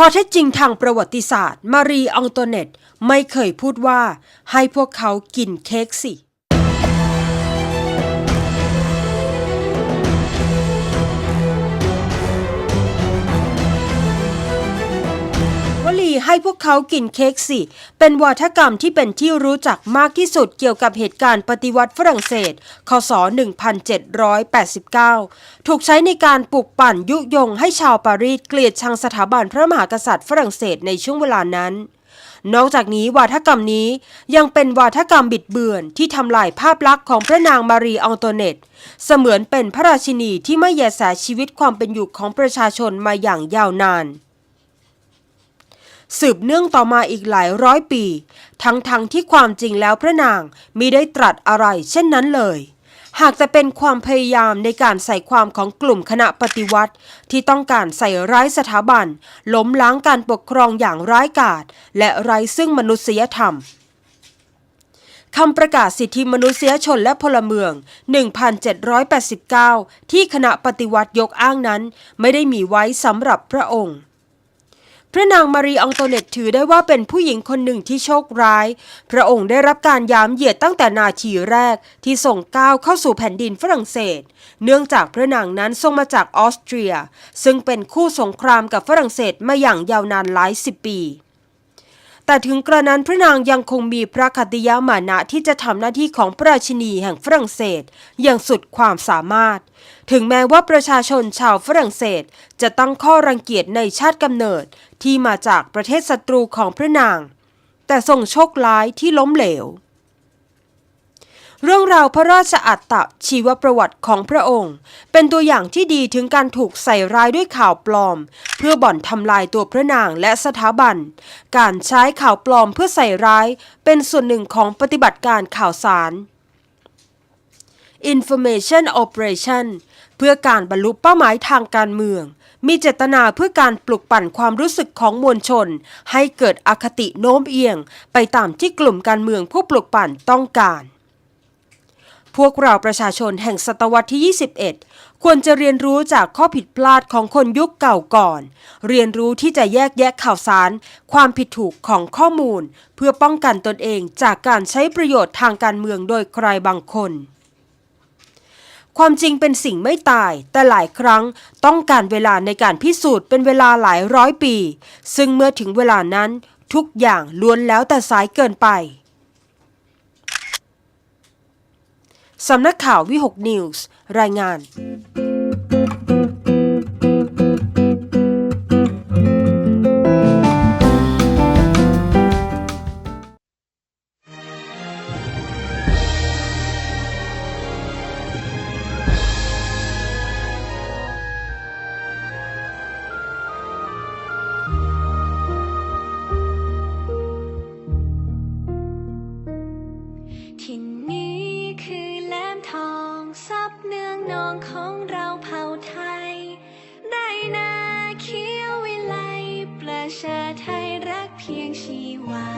ข้อเท็จจริงทางประวัติศาสตร์ มารีอองโตเนตไม่เคยพูดว่าให้พวกเขากินเค้กสิีให้พวกเขากินเค้กสิ เป็นวาทกรรมที่เป็นที่รู้จักมากที่สุดเกี่ยวกับเหตุการณ์ปฏิวัติฝรั่งเศส คศ 1789 ถูกใช้ในการปลุกปั่นยุยงให้ชาวปารีสเกลียดชังสถาบันพระมหากษัตริย์ฝรั่งเศสในช่วงเวลานั้นนอกจากนี้วาทกรรมนี้ยังเป็นวาทกรรมบิดเบือนที่ทำลายภาพลักษณ์ของพระนางมารีอองโตเนตเสมือนเป็นพระราชินีที่ไม่แยแสชีวิตความเป็นอยู่ของประชาชนมาอย่างยาวนาน สืบเนื่องต่อมาอีกหลายร้อยปี ทั้งๆทที่ความจริงแล้วพระนางมิได้ตรัสอะไรเช่นนั้นเลย หากแต่เป็นความพยายามในการใส่ความของกลุ่มคณะปฏิวัติ ที่ต้องการใส่ร้ายสถาบัน ล้มล้างการปกครองอย่างร้ายกาจและไร้ซึ่งมนุษยธรรมคำประกาศสิทธิมนุษยชนและพลเมือง 1789 ที่คณะปฏิวัติยกอ้างนั้น ไม่ได้มีไว้สำหรับพระองค์ ระนางมารีอองโตเนตถือได้ว่าเป็นผู้หญิงคนหนึ่งที่โชคร้าย พระองค์ได้รับการยามเหยียดตั้งแต่นาทีแรกที่ส่งก้าวเข้าสู่แผ่นดินฝรั่งเศส เนื่องจากพระนางนั้นทรงมาจากออสเตรีย ซึ่งเป็นคู่สงครามกับฝรั่งเศสมาอย่างยาวนานหลายสิบปี แต่ถึงกระนั้นพระนางยังคงมีพระคติยามานะที่จะทำหน้าที่ของพระราชินีแห่งฝรั่งเศส อย่างสุดความสามารถ ถึงแม้ว่าประชาชนชาวฝรั่งเศส จะตั้งข้อรังเกียจในชาติกำเนิดที่มาจากประเทศศัตรูของพระนาง แต่ทรงโชคร้ายที่ล้มเหลว เรื่องราวพระราชอัตตชีวประวัติของพระองค์ เป็นตัวอย่างที่ดีถึงการถูกใส่ร้ายด้วยข่าวปลอม เพื่อบ่อนทำลายตัวพระนางและสถาบัน การใช้ข่าวปลอมเพื่อใส่ร้าย เป็นส่วนหนึ่งของปฏิบัติการข่าวสาร Information Operation เพื่อการบรรลุเป้าหมายทางการเมือง มีเจตนาเพื่อการปลุกปั่นความรู้สึกของมวลชน ให้เกิดอคติโน้มเอียง ไปตามที่กลุ่มการเมืองผู้ปลุกปั่นต้องการ พวกเราประชาชนแห่งศตวรรษที่ 21 ควรจะเรียนรู้จากข้อผิดพลาดของคนยุคเก่าก่อน เรียนรู้ที่จะแยกแยะข่าวสาร ความผิดถูกของข้อมูล เพื่อป้องกันตนเองจากการใช้ประโยชน์ทางการเมืองโดยใครบางคนความจริงเป็นสิ่งไม่ตาย แต่หลายครั้งต้องการเวลาในการพิสูจน์เป็นเวลาหลายร้อยปี ซึ่งเมื่อถึงเวลานั้นทุกอย่างล้วนแล้วแต่สายเกินไป สำนักข่าววิหกนิวส์ รายงาน 千希望。